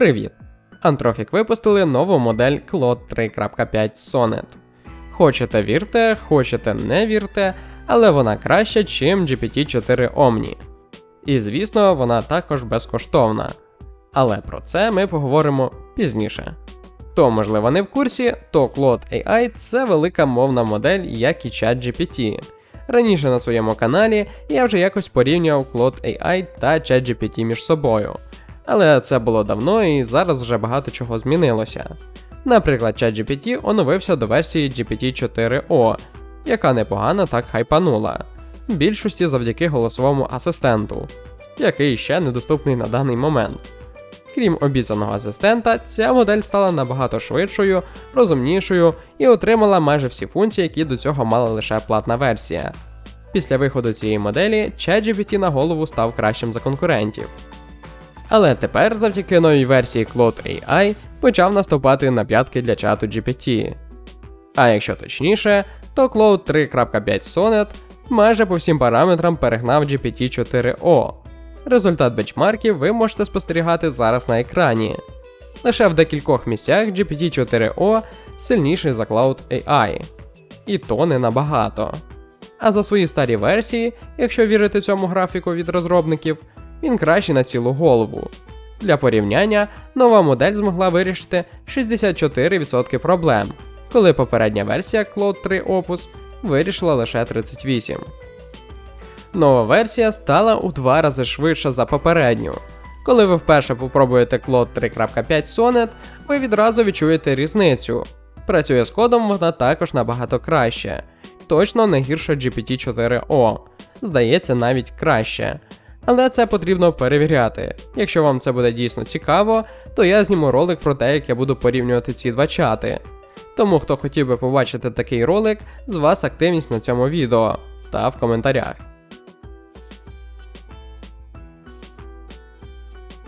Привіт! Anthropic випустили нову модель Claude 3.5 Sonnet. Хочете вірте, хочете не вірте, але вона краща, чим GPT-4 Omni. І звісно, вона також безкоштовна. Але про це ми поговоримо пізніше. Хто, можливо, не в курсі, то Claude AI це велика мовна модель, як і ChatGPT. Раніше на своєму каналі я вже якось порівнював Claude AI та ChatGPT між собою. Але це було давно і зараз вже багато чого змінилося. Наприклад, ChatGPT оновився до версії GPT-4O, яка непогано так хайпанула, більшості завдяки голосовому асистенту, який ще недоступний на даний момент. Крім обіцяного асистента, ця модель стала набагато швидшою, розумнішою і отримала майже всі функції, які до цього мала лише платна версія. Після виходу цієї моделі ChatGPT на голову став кращим за конкурентів. Але тепер, завдяки новій версії Claude AI, почав наступати на п'ятки для чату GPT. А якщо точніше, то Claude 3.5 Sonnet майже по всім параметрам перегнав GPT-4O. Результат бенчмарків ви можете спостерігати зараз на екрані. Лише в декількох місцях GPT-4O сильніший за Cloud AI. І то не набагато. А за свої старі версії, якщо вірити цьому графіку від розробників, він кращий на цілу голову. Для порівняння, нова модель змогла вирішити 64% проблем, коли попередня версія Cloud 3 Opus вирішила лише 38%. Нова версія стала у два рази швидша за попередню. Коли ви вперше попробуєте Claude 3.5 Sonnet, ви відразу відчуєте різницю. Працює з кодом вона також набагато краще, точно не гірше GPT-4O, здається, навіть краще. Але це потрібно перевіряти. Якщо вам це буде дійсно цікаво, то я зніму ролик про те, як я буду порівнювати ці два чати. Тому хто хотів би побачити такий ролик, з вас активність на цьому відео та в коментарях.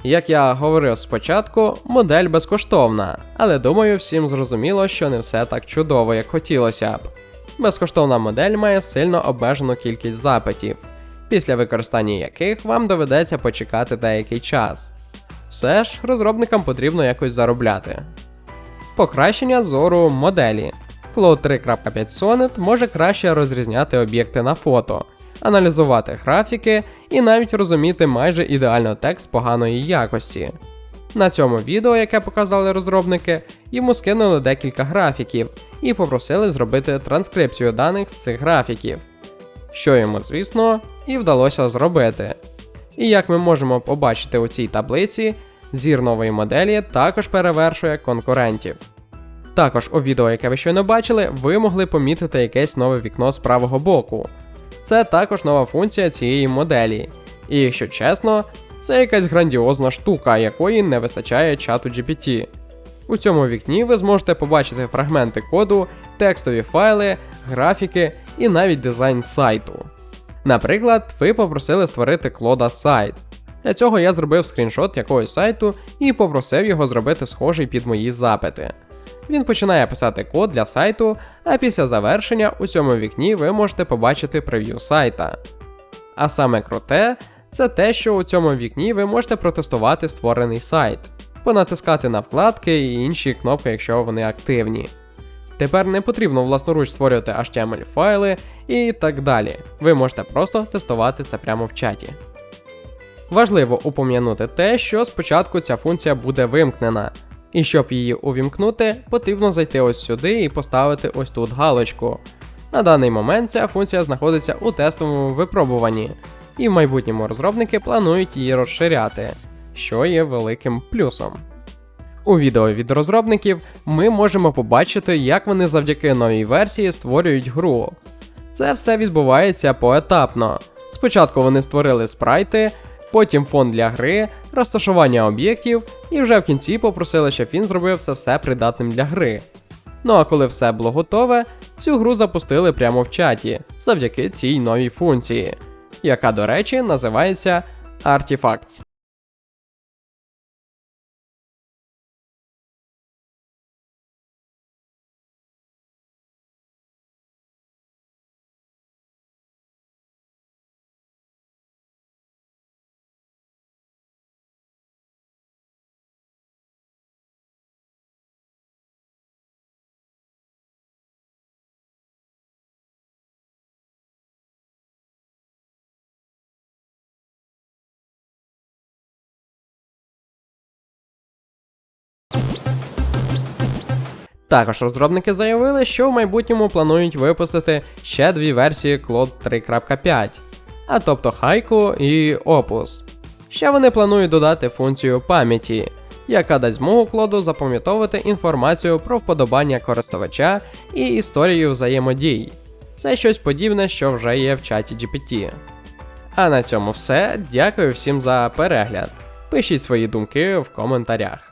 Як я говорив спочатку, модель безкоштовна, але думаю, всім зрозуміло, що не все так чудово, як хотілося б. Безкоштовна модель має сильно обмежену кількість запитів, після використання яких вам доведеться почекати деякий час. Все ж розробникам потрібно якось заробляти. Покращення зору моделі. Claude 3.5 Sonnet може краще розрізняти об'єкти на фото, аналізувати графіки і навіть розуміти майже ідеально текст поганої якості. На цьому відео, яке показали розробники, йому скинули декілька графіків і попросили зробити транскрипцію даних з цих графіків, що йому, звісно, і вдалося зробити. І як ми можемо побачити у цій таблиці, зір нової моделі також перевершує конкурентів. Також у відео, яке ви щойно бачили, ви могли помітити якесь нове вікно з правого боку. Це також нова функція цієї моделі. І якщо чесно, це якась грандіозна штука, якої не вистачає чату GPT. У цьому вікні ви зможете побачити фрагменти коду, текстові файли, графіки і навіть дизайн сайту. Наприклад, ви попросили створити клода сайт. Для цього я зробив скріншот якогось сайту і попросив його зробити схожий під мої запити. Він починає писати код для сайту, а після завершення у цьому вікні ви можете побачити прев'ю сайта. А саме круте, це те, що у цьому вікні ви можете протестувати створений сайт, понатискати на вкладки і інші кнопки, якщо вони активні. Тепер не потрібно власноруч створювати HTML файли і так далі. Ви можете просто тестувати це прямо в чаті. Важливо упом'янути те, що спочатку ця функція буде вимкнена, і щоб її увімкнути, потрібно зайти ось сюди і поставити ось тут галочку. На даний момент ця функція знаходиться у тестовому випробуванні, і в майбутньому розробники планують її розширяти, що є великим плюсом. У відео від розробників ми можемо побачити, як вони завдяки новій версії створюють гру. Це все відбувається поетапно. Спочатку вони створили спрайти, потім фон для гри, розташування об'єктів, і вже в кінці попросили, щоб він зробив це все придатним для гри. Ну а коли все було готове, цю гру запустили прямо в чаті завдяки цій новій функції, яка, до речі, називається Artifacts. Також розробники заявили, що в майбутньому планують випустити ще дві версії Claude 3.5, а тобто Haiku і Opus. Ще вони планують додати функцію пам'яті, яка дасть змогу Клоду запам'ятовувати інформацію про вподобання користувача і історію взаємодій. Це щось подібне, що вже є в чаті GPT. А на цьому все. Дякую всім за перегляд. Пишіть свої думки в коментарях.